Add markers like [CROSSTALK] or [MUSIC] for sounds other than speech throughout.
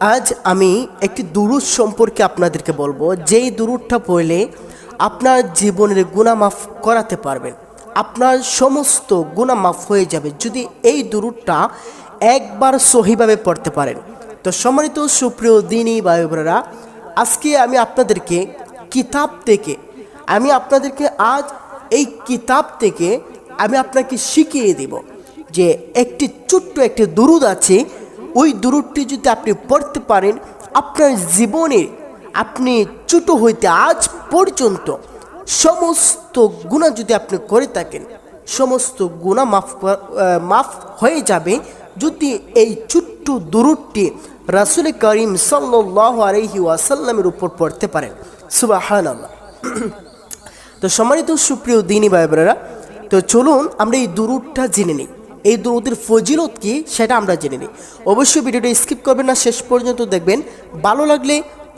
আজ আমি একটি দুরুদ সম্পর্কে আপনাদেরকে বলব। যেই দুরুদটা পড়লে আপনার জীবনের গুণা মাফ করাতে পারবেন। আপনার সমস্ত গুণা মাফ হয়ে যাবে যদি এই দুরুদটা একবার সহিভাবে পড়তে পারেন। তো সম্মানিত সুপ্রিয় দিনী বায়ুবরা আজকে আমি আপনাদেরকে কিতাব থেকে, আমি আপনাদেরকে আজ এই কিতাব থেকে আমি আপনাকে শিখিয়ে দেব যে একটি ছোট্ট একটি দুরুদ আছে ওই দুরুদটি যদি আপনি পড়তে পারেন, আপনার জীবনে আপনি ছোট হইতে আজ পর্যন্ত সমস্ত গুণা যদি আপনি করে থাকেন, সমস্ত গুণা মাফ মাফ হয়ে যাবে যদি এই ছোট্ট দুরুদটি রাসুল করিম সাল্লাহ আলহি ওয়াসাল্লামের উপর পড়তে পারেন। সুবাহান [CLEARS THROAT] তো সম্মানিত সুপ্রিয় দিনী ভাইবেরা তো চলুন আমরা এই দুরুদটা জেনে নিই। এই দুরুদের ফজিলত কি সেটা আমরা জেনে নিই। অবশ্যই ভিডিওটা স্কিপ করবেন না, শেষ পর্যন্ত দেখবেন। ভালো লাগলে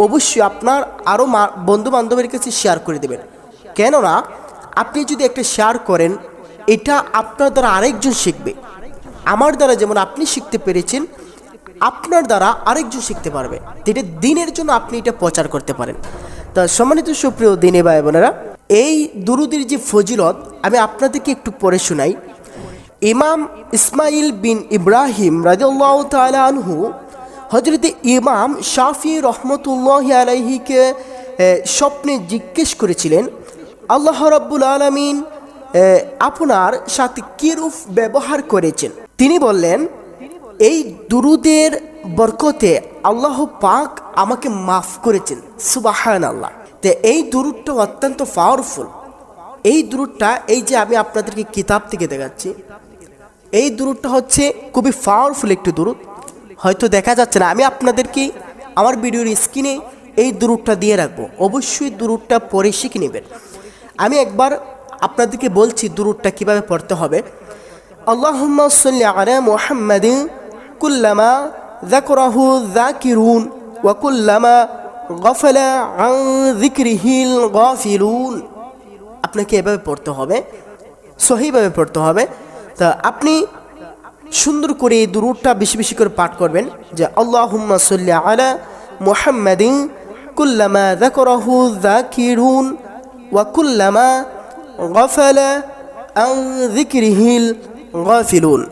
অবশ্যই আপনার আরও বন্ধু বান্ধবের কাছে শেয়ার করে দেবেন। কেননা, আপনি যদি একটা শেয়ার করেন, এটা আপনার দ্বারা আরেকজন শিখবে। আমার দ্বারা যেমন আপনি শিখতে পেরেছেন, আপনার দ্বারা আরেকজন শিখতে পারবে। এটা দিনের জন্য আপনি এটা প্রচার করতে পারেন। তা সম্মানিত সুপ্রিয় দিনে ভাই বোনেরা, এই দুরুদের যে ফজিলত, আমি আপনাদেরকে একটু পড়ে শোনাই। ইমাম ইসমাইল বিন ইব্রাহিম রাজিউল্লাহ তাআলা আনহু হজরত ইমাম শাফি রহমতুল্লাহ আলাইহিকে স্বপ্নে জিজ্ঞেস করেছিলেন, আল্লাহ রাব্বুল আলমিন আপনার সাথে কিরূপ ব্যবহার করেছেন? তিনি বললেন, এই দুরুদের বরকতে আল্লাহ পাক আমাকে মাফ করেছেন সুবাহান আল্লাহ তো এই দুরুদটা অত্যন্ত পাওয়ারফুল এই দুরুদটা, এই যে আমি আপনাদেরকে কিতাব থেকে দেখাচ্ছি এই দূরটা হচ্ছে খুবই পাওয়ারফুল একটি দূরত হয়তো দেখা যাচ্ছে না, আমি আপনাদেরকে আমার ভিডিওর স্ক্রিনে এই দূরটা দিয়ে রাখব। অবশ্যই দূরটা পরে শিখে নেবেন। আমি একবার আপনাদেরকে বলছি দূরটা কীভাবে পড়তে হবে। আল্লাহম্মা কুল্লামা আং আপনাকে এভাবে পড়তে হবে, সহিভাবে পড়তে হবে। তা আপনি সুন্দর করে এই দুরুদটা বেশি বেশি করে পাঠ করবেন যে আল্লাহুম্মা সাল্লি আলা মুহাম্মাদিন কুল্লামা যাকরাহু যাকিরুন ওয়া কুল্লামা গাফালা আন যিকরিহিল গাফিলুন।